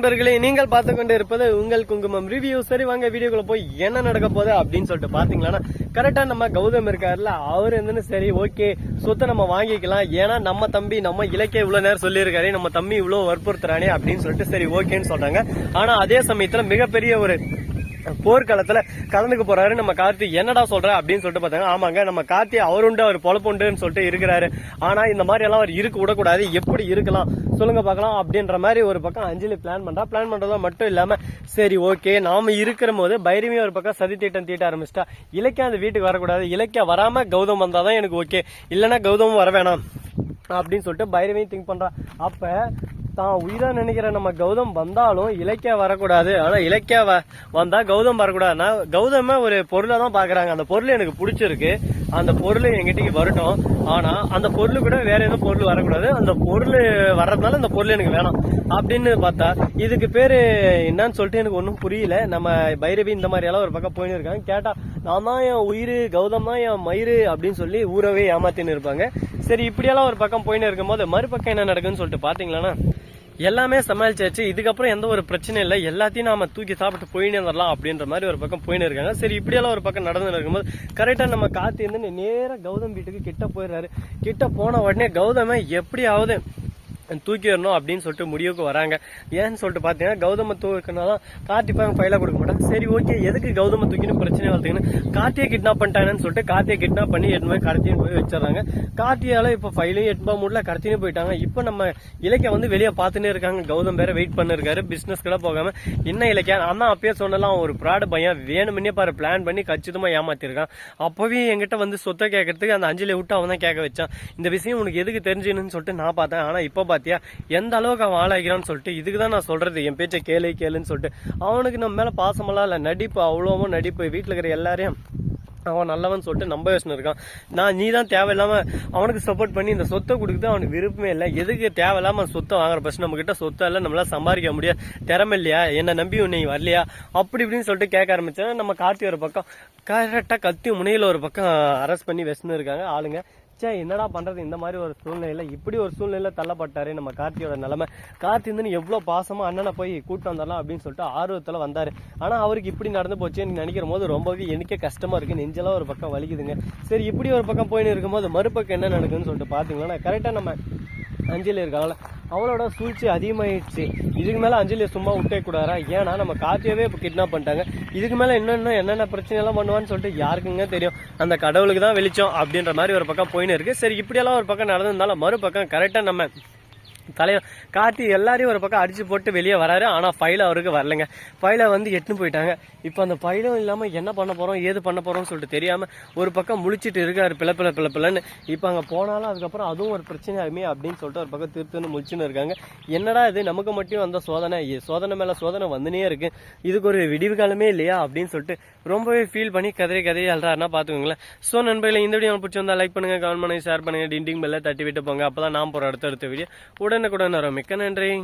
நண்பர்களே நீங்கள் பார்த்து கொண்டு இருப்பது உங்கள் குங்குமம் ரிவ்யூ சரி வாங்க வீடியோக்குள்ள போய் என்ன நடக்க போகுது அப்படின்னு சொல்லிட்டு பாத்தீங்களா கரெக்டா நம்ம கௌதம் இருக்காருல்ல அவர் வந்து சரி ஓகே சொத்தை நம்ம வாங்கிக்கலாம். ஏன்னா நம்ம தம்பி நம்ம இலக்கிய இவ்வளவு நேரம் சொல்லியிருக்காரு நம்ம தம்பி இவ்வளவு வற்புறுத்துறானே அப்படின்னு சொல்லிட்டு சரி ஓகேன்னு சொல்றாங்க. ஆனா அதே சமயத்துல மிகப்பெரிய ஒரு போர்க்களத்துல கலந்துக்க போறாரு. நம்ம கார்த்தி என்னடா சொல்ற அப்படின்னு சொல்லிட்டு பார்த்தாங்க. ஆமாங்க நம்ம கார்த்தி அவருண்டு அவர் பொழப்புண்டுன்னு சொல்லிட்டு இருக்கிறாரு. ஆனா இந்த மாதிரி எல்லாம் அவர் இருக்க விடக்கூடாது. எப்படி இருக்கலாம்? சொல்லுங்க பார்க்கலாம். அப்படின்ற மாதிரி ஒரு பக்கம் அஞ்சலி பிளான் பண்றா. பிளான் பண்றதா மட்டும் இல்லாம சரி ஓகே நாம இருக்கிற போது பைரவி ஒரு பக்கம் சதி தீட்டம் தீட்ட ஆரம்பிச்சிட்டா. இலக்கியா அந்த வீட்டுக்கு வரக்கூடாது. இலக்கியா வராம கௌதம் வந்தாதான் எனக்கு ஓகே இல்லைன்னா கௌதமும் வர வேணாம். அப்படின்னு சொல்லிட்டு பைரவியும் திங்க் பண்றா. அப்ப தான் உயிரா நினைக்கிற நம்ம கௌதம் வந்தாலும் இலக்கியா வரக்கூடாது. ஆனா இலக்கியா வ- வந்தா கௌதம் வரக்கூடாதுன்னா கௌதம ஒரு பொருளை தான் பாக்குறாங்க. அந்த பொருள் எனக்கு பிடிச்சிருக்கு. அந்த பொருள் எங்கிட்டக்கு வரட்டும். ஆனா அந்த பொருள் கூட வேற எதுவும் பொருள் வரக்கூடாது. அந்த பொருள் வர்றதுனால அந்த பொருள் எனக்கு வேணாம். அப்படின்னு பார்த்தா இதுக்கு பேரு என்னன்னு சொல்லிட்டு எனக்கு ஒன்றும் புரியல. நம்ம பைரவி இந்த மாதிரி எல்லாம் ஒரு பக்கம் போயின்னு இருக்காங்க. கேட்டா நான் தான் என் உயிர் கௌதம் தான் என் மயிறு அப்படின்னு சொல்லி ஊரவே ஏமாத்தின்னு இருப்பாங்க. சரி இப்படியெல்லாம் ஒரு பக்கம் போயின்னு இருக்கும்போது மறுபக்கம் என்ன நடக்குன்னு சொல்லிட்டு பாத்தீங்களா எல்லாமே சமாளிச்சாச்சு. இதுக்கப்புறம் எந்த ஒரு பிரச்சனையும் இல்லை. எல்லாத்தையும் நாம தூக்கி சாப்பிட்டு போயின்னு வரலாம் அப்படின்ற மாதிரி ஒரு பக்கம் போயின்னு இருக்காங்க. சரி இப்படியெல்லாம் ஒரு பக்கம் நடந்து இருக்கும்போது கரெக்டா நம்ம காத்தி இருந்து நேராக கௌதம் வீட்டுக்கு கிட்ட போயிடுறாரு. கிட்ட போன உடனே கௌதம எப்படியாவது தூக்கிடணும் அப்படின்னு சொல்லிட்டு முடிவுக்கு வராங்க. ஏன்னு சொல்லிட்டு பார்த்தீங்கன்னா கௌதம தூக்கினாதான் கார்த்தி பையன் ஃபைலாக கொடுக்க மாட்டான். சரி ஓகே எதுக்கு கௌதம தூக்கின்னு பிரச்சனை வளர்த்துக்கணும் கார்த்தியை கிட்னாப் பண்ணிட்டாங்கன்னு சொல்லிட்டு கார்த்தியை கிட்னாப் பண்ணி எட்டு போய் கடத்தின்னு போய் வச்சிடறாங்க. கார்த்தியால இப்போ ஃபைலையும் எட்டு முடியல கடத்தின்னு போயிட்டாங்க. இப்போ நம்ம இலக்கிய வந்து வெளியே பார்த்துன்னே இருக்காங்க. கௌதம் வேற வெயிட் பண்ணிருக்காரு பிஸ்னஸ் கூட போகாம. என்ன இலக்கியா அண்ணா அப்பயே சொன்னலாம் ஒரு ப்ராடு பையன் வேணும்னே பாரு பிளான் பண்ணி கச்சிதமாக ஏமாத்திருக்கான். அப்போவே என்கிட்ட வந்து சொத்தை கேட்கறதுக்கு அந்த அஞ்சலி விட்டு அவன் தான் கேட்க வச்சான். இந்த விஷயம் உனக்கு எதுக்கு தெரிஞ்சுன்னு சொல்லிட்டு நான் பார்த்தேன். ஆனால் இப்போ பாத்தியா? எந்த அளவுக்கு அவன் ஆளாகிறான்னு சொல்லிட்டு இதுக்கு தான் நான் சொல்றது. என் பேச்சை கேளு கேளுன்னு சொல்லிட்டு. அவனுக்கு நம்ம மேல பாசமெல்லாம் இல்லை. நடிப்பு அவ்வளோவும் நடிப்பு. வீட்டில் இருக்கிற எல்லாரையும் அவன் நல்லவன் சொல்லிட்டு நம்ப யோசனை இருக்கான். நான் நீ தான் தேவையில்லாம அவனுக்கு சப்போர்ட் பண்ணி இந்த சொத்தை கொடுக்குறது அவனுக்கு விருப்பமே இல்லை. எதுக்கு தேவையில்லாம சொத்தை வாங்குற பஸ் நம்ம கிட்ட சொத்தை இல்லை. நம்மளால சம்பாதிக்க முடியாது திறமை இல்லையா? என்ன நம்பி உன்னை வரலையா? அப்படி இப்படின்னு சொல்லிட்டு கேட்க ஆரம்பிச்சேன் நம்ம கார்த்தி ஒரு பக்கம் கரெக்டாக கத்தி முனையில் ஒரு பக்கம் அரெஸ்ட் பண்ணி வச்சுன்னு இருக்காங்க. ஆளுங்க சே என்னடா பண்ணுறது இந்த மாதிரி ஒரு சூழ்நிலையில் இப்படி ஒரு சூழ்நிலையில் தள்ளப்பட்டாரு நம்ம கார்த்தியோட நிலைமை. கார்த்தி வந்து பாசமாக அண்ணனை போய் கூட்டு வந்துடலாம் அப்படின்னு சொல்லிட்டு ஆர்வத்தில் வந்தார். ஆனால் அவருக்கு இப்படி நடந்து போச்சுன்னு நினைக்கிற போது ரொம்பவே எனக்கே கஷ்டமாக இருக்குது நெஞ்செல்லாம் ஒரு பக்கம் வலிக்குதுங்க. சரி இப்படி ஒரு பக்கம் போயின்னு இருக்கும்போது மறுபக்கம் என்ன நடக்குதுன்னு சொல்லிட்டு பாத்தீங்கன்னா கரெக்டாக நம்ம அஞ்சலி இருக்காங்களா அவளோட சூழ்ச்சி அதிகமாயிடுச்சு. இதுக்கு மேல அஞ்சலியை சும்மா விட்டே கூடாரா ஏன்னா நம்ம கார்த்தியவே இப்போ கிட்னாப் பண்ணிட்டாங்க. இதுக்கு மேல இன்னும் என்னென்ன பிரச்சனை எல்லாம் பண்ணுவான்னு சொல்லிட்டு யாருக்குங்க தெரியும். அந்த கடவுளுக்கு தான் வெளிச்சம் அப்படின்ற மாதிரி ஒரு பக்கம் போயின்னு இருக்கு. சரி இப்படியெல்லாம் ஒரு பக்கம் நடந்திருந்தாலும் மறுபக்கம் கரெக்டா நம்ம தலைவர் கார்த்தி எல்லாரையும் ஒரு பக்கம் அடிச்சு போட்டு வெளியே வராரு. ஆனால் ஃபைல அவருக்கு வரலங்க. ஃபைல வந்து எட்டுன்னு போயிட்டாங்க. இப்போ அந்த ஃபைலும் இல்லாமல் என்ன பண்ண போறோம் ஏது பண்ண போறோம்னு சொல்லிட்டு தெரியாம ஒரு பக்கம் முழிச்சிட்டு இருக்காரு. பிள பிள பிள பிளன்னு. இப்போ அங்கே போனாலும் அதுக்கப்புறம் அதுவும் ஒரு பிரச்சனை ஆகுமே அப்படின்னு சொல்லிட்டு ஒரு பக்கம் திருத்துன்னு முழிச்சுன்னு இருக்காங்க. என்னடா இது? நமக்கு மட்டும் வந்த சோதனை. சோதனை மேல சோதனை வந்துனே இருக்கு. இதுக்கு ஒரு விடிவு காலமே இல்லையா அப்படின்னு சொல்லிட்டு ரொம்பவே ஃபீல் பண்ணி கதறி கதறி அல்றாருன்னா பாத்துக்கோங்களேன். ஸோ நண்பர்களை இந்த வீடியோ பிடிச்சிருந்தா லைக் பண்ணுங்க கமெண்ட் பண்ணுங்க ஷேர் பண்ணுங்க டிண்டிங் பெல்ல தட்டி விட்டு போங்க. அப்பதான் நான் போற அடுத்த அடுத்த வீடியோ கூட நாரம் மிக்க நன்றி.